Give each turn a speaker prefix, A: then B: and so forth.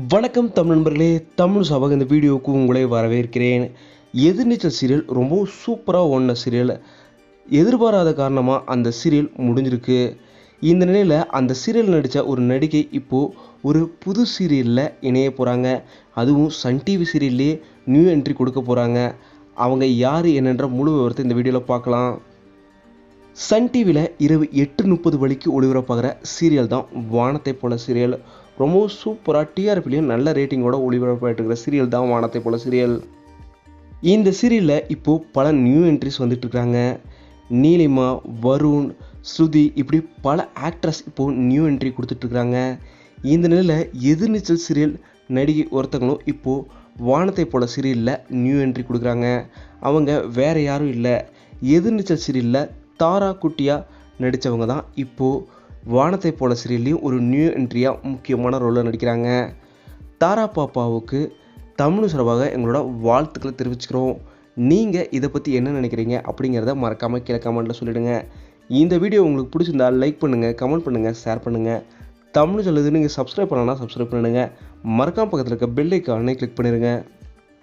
A: வணக்கம் தமிழ் நண்பர்களே தமிழ் சபக இந்த வீடியோவுக்கு உங்களை வரவேற்கிறேன். எதிர்நீச்சல் சீரியல் ரொம்பவும் சூப்பராக ஓடின சீரியல். எதிர்பாராத காரணமாக அந்த சீரியல் முடிஞ்சிருக்கு. இந்த நிலையில் அந்த சீரியல் நடித்த ஒரு நடிகை இப்போது ஒரு புது சீரியலில் இணைய போகிறாங்க அதுவும் சன் டிவி சீரியல்லே நியூ என்ட்ரி கொடுக்க போகிறாங்க அவங்க யார் என்னன்ற முழு விவரத்தை இந்த வீடியோவில் பார்க்கலாம். சன் டிவியில் இரவு எட்டு முப்பது வழிக்கு ஒளிபரப்பாகிற சீரியல் தான் வானத்தை போல சீரியல். ரொம்பவும் சூப்பராக டிஆர்பிலையும் நல்ல ரேட்டிங்கோட ஒளிபரப்பாகிட்டு இருக்கிற சீரியல் தான் வானத்தை போல சீரியல் இந்த சீரியலில் இப்போது பல நியூ என்ட்ரிஸ் வந்துட்டுருக்காங்க. நீலிமா வருண் ஸ்ருதி இப்படி பல ஆக்ட்ரஸ் இப்போது நியூ என்ட்ரி கொடுத்துட்ருக்குறாங்க இந்த நிலையில் எதிர்நீச்சல் சீரியல் நடிகை ஒருத்தங்களும் இப்போது வானத்தை போல சீரியலில் நியூ என்ட்ரி கொடுக்குறாங்க. அவங்க வேறு யாரும் இல்லை. எதிர்நீச்சல் சீரியலில் தாரா குட்டியாக நடித்தவங்க தான் இப்போது வானத்தை போல சீரியல்லையும் ஒரு நியூ என்ட்ரியாக முக்கியமான ரோலில் நடிக்கிறாங்க. தாரா பாப்பாவுக்கு தமிழ் சார்பாக எங்களோட வாழ்த்துக்களை தெரிவிச்சுக்கிறோம். நீங்கள் இதை பற்றி என்ன நினைக்கிறீங்க அப்படிங்கிறத மறக்காமல் கீழே கமெண்ட்டில் சொல்லிவிடுங்க இந்த வீடியோ உங்களுக்கு பிடிச்சிருந்தா லைக் பண்ணுங்கள் கமெண்ட் பண்ணுங்கள் ஷேர் பண்ணுங்கள் தமிழ் சொல்லுது நீங்கள் சப்ஸ்கிரைப் பண்ணலாம் சப்ஸ்கிரைப் பண்ணிடுங்க. மறக்காம பக்கத்தில் இருக்க பெல் ஐக்கானே கிளிக் பண்ணிடுங்க.